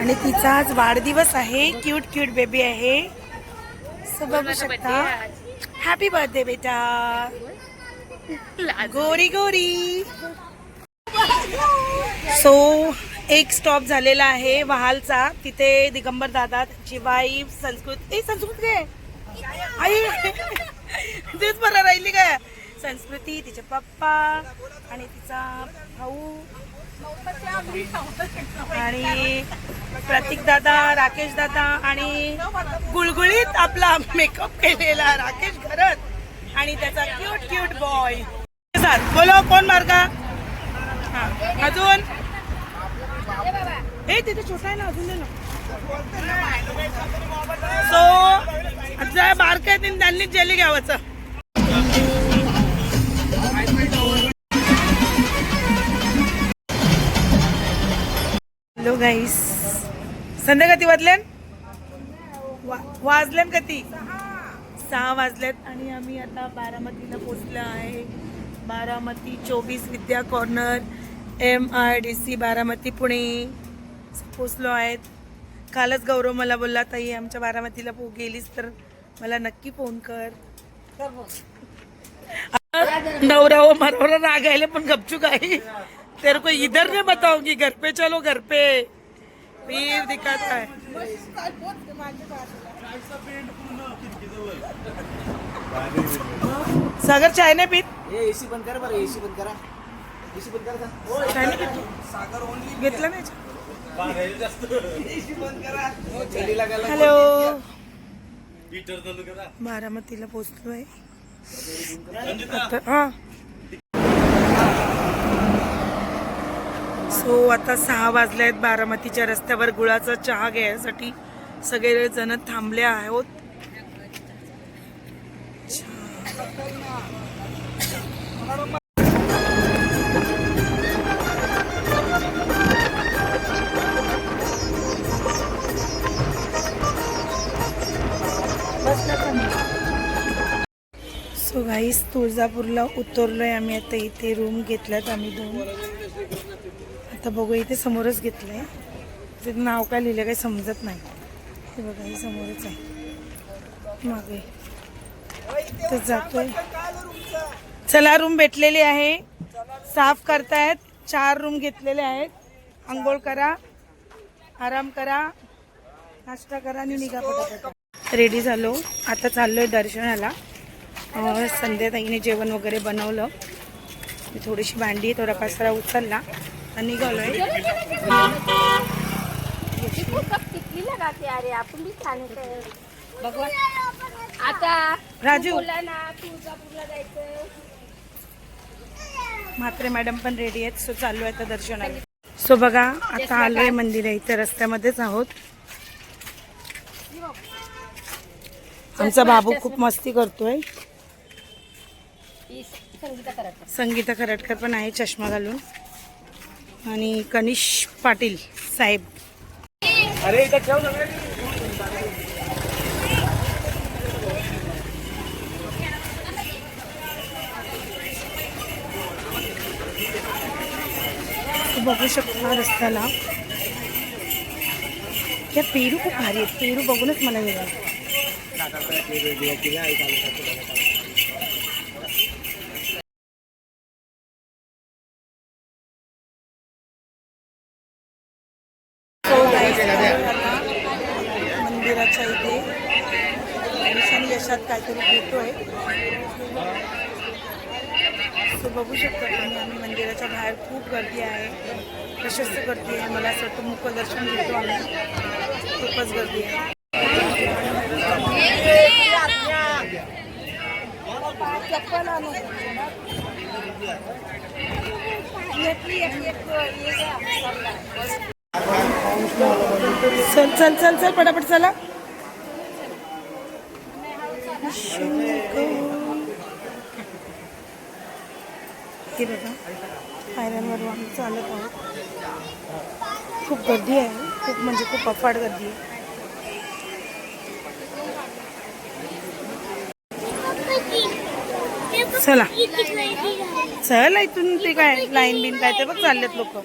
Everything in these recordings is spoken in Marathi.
आणि तिचा आज वाढदिवस आहे. क्यूट क्यूट बेबी आहे. बघू शकता. हॅपी बर्थडे बेटा. गोरी गोरी. सो एक स्टॉप झालेला आहे वहालचा. तिथे दिगंबर दादा त्यांची वाईफ संस्कृत ए संस्कृत काय? आई तेच बरं राहिली काय? संस्कृती तिचे पप्पा आणि तिचा भाऊ. आणि प्रतीक दादा राकेश दादा आणि गुळगुळीत आपला मेकअप केलेला राकेश घरत आणि त्याचा क्यूट क्यूट बॉय बोलो कोण मार्गा? अजून? ए तिथे छोटा आहे ना अजून ना. सो आता बारक आहे त्यांनीच जेली घ्यावचं. हॅलो गाईस संध्या किती वाजल्यान वा- वाजल्यान किती सहा वाजल्यात आणि आम्ही आता बारामतीला पोचलो आहे. बारामती चोवीस Vidya corner. M I D C Baramati Pune. पोचलो आहेत. कालच गौरव मला बोलला ताई आमच्या बारामतीला पो गेलीस तर मला नक्की फोन कर. नवरा वो मरवरा रागायले पण गपचूक आहे. तेरे को इधर नहीं बताऊंगी घर पे चलो घर पे. फिर दिखाता है. सागर चाय नाही पीत? एसी बंद करा बरं एसी बंद करा. हो, घेतलं चली लागायला हॅलो बारामतीला पोचलोय हा. सो आता सहा वाजले आहेत बारामतीच्या रस्त्यावर गुळाचा चहा घ्यायसाठी. सगळे जण थांबले आहोत. आधीच गाईस तुळजापूरला उतरलोय आम्ही. आता इथे रूम घेतल्यात आम्ही दोन. आता बघू इथे समोरच घेतलंय. ते नाव काय लिहिलं काही समजत नाही. ते बघा हे समोरच आहे. मागे. तर जातोय. चला रूम भेटलेली आहे. साफ करतायत. चार रूम घेतलेले आहेत. आंघोळ करा. आराम करा. नाश्ता करा आणि निघा पटापट. रेडी झालो. आता चाललोय दर्शनाला. संध्याताईने जेवण वगैरे बनवलं. मी थोडीशी भांडी थोडा कचरा उचलला आणि येते भगवान. आता राजू. म्हात्रे मॅडम पण रेडी आहेत सो चाललो आहे आता दर्शनाला. सो बघा आता आलोय मंदिर आहे इथे रस्त्यामध्येच आहोत. आमचा बाबू खूप मस्ती करतोय. ही संगीता खरटकर पण आहे चष्मा घालून. आणि कनिष पाटील साहेब. अरे बघू शकता रस्त्याला. त्या पेरू खूप भारी आहेत. पेरू बघूनच मला वेगळं देवाच्या इथे. आणि यशात काहीतरी घेतोय. सो बघू शकता तुम्ही आम्ही मंदिराच्या बाहेर खूप गर्दी आहे. प्रशस्त गर्दी आहे. मला असं वाटतं मुखदर्शन घेतो आम्ही. खूपच गर्दी आहे. चप्पल चल चल चल चल पटापट चला. हे पायऱ्यांवर आम्ही चालत आहोत खूप गर्दी आहे खूप म्हणजे खूप अफाट गर्दी आहे चला चला इथून ते काय लाईन बिन काय ते बघ चाललेत लोक.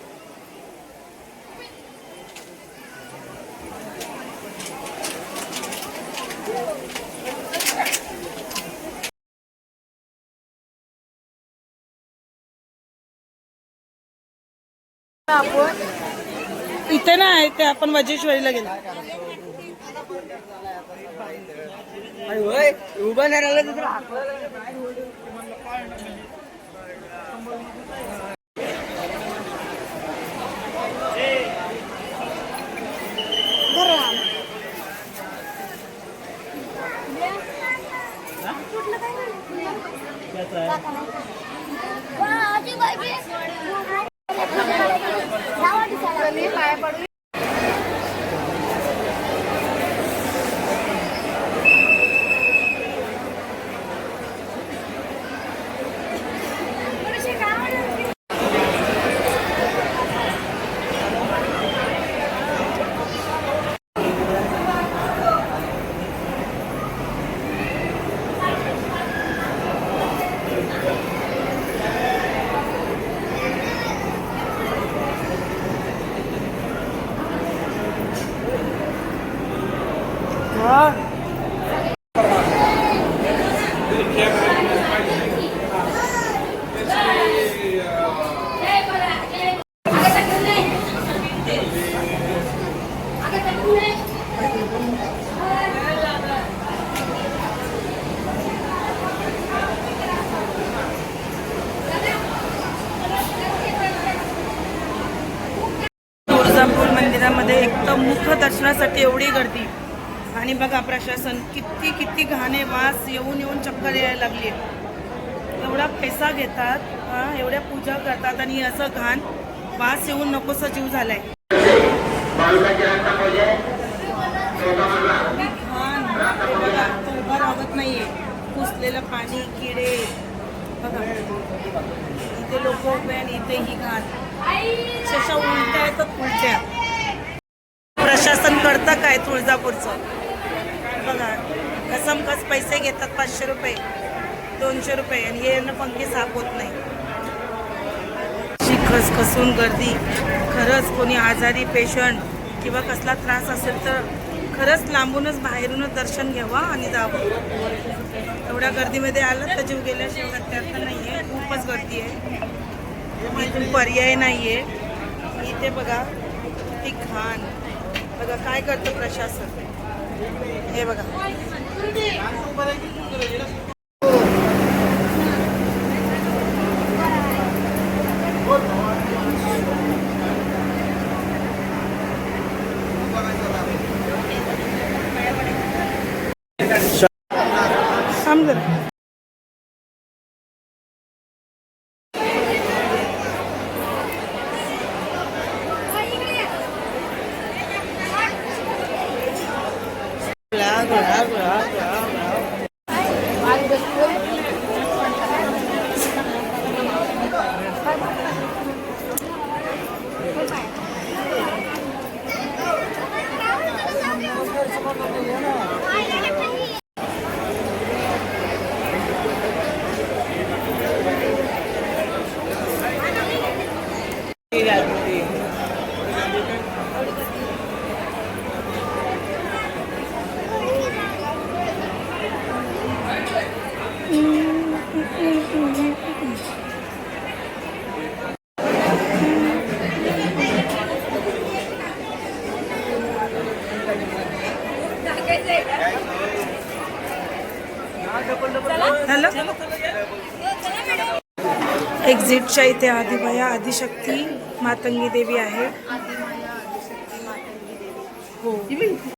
इथे ना आहे ते आपण वजेश्वरीला गेलो. उभं नाही राहिलं पाय पडू मंदिरामध्ये मुख दर्शनासाठी एवढी गर्दी. आणि बघा प्रशासन किती किती घाणे वास येऊन येऊन चक्कर यायला लागली एवढा पैसा घेतात हा, एवढ्या पूजा करतात आणि असं घाण वास येऊन नकोसा जीव झालाय. घाण. बघा उभा राहत नाहीये. कुसलेलं पाणी किडे. बघा. इथे लोक उभे आणि इथे ही घाण. अक्षरशः उलट्या येतात उलट्या. तुळजापूरचं. बघा कसमकस पैसे घेतात पाचशे रुपये दोनशे रुपये आणि हे यांना पंखे साफ होत नाही. अशी खसखसून गर्दी. खरंच कोणी आजारी पेशंट किंवा कसला त्रास असेल तर खरंच लांबूनच बाहेरूनच दर्शन घ्यावं आणि जावं. एवढ्या गर्दीमध्ये आलं तर जीव गेल्याशिवाय त्यात नाही आहे खूपच गर्दी आहे. इथून पर्याय नाही आहे इथे बघा किती घाण बघा काय करतं प्रशासन? हे बघा. समजा हॅलो. एक्झिटच्या इथे आदिबाया आदिशक्ती मातंगी देवी आहे. हो.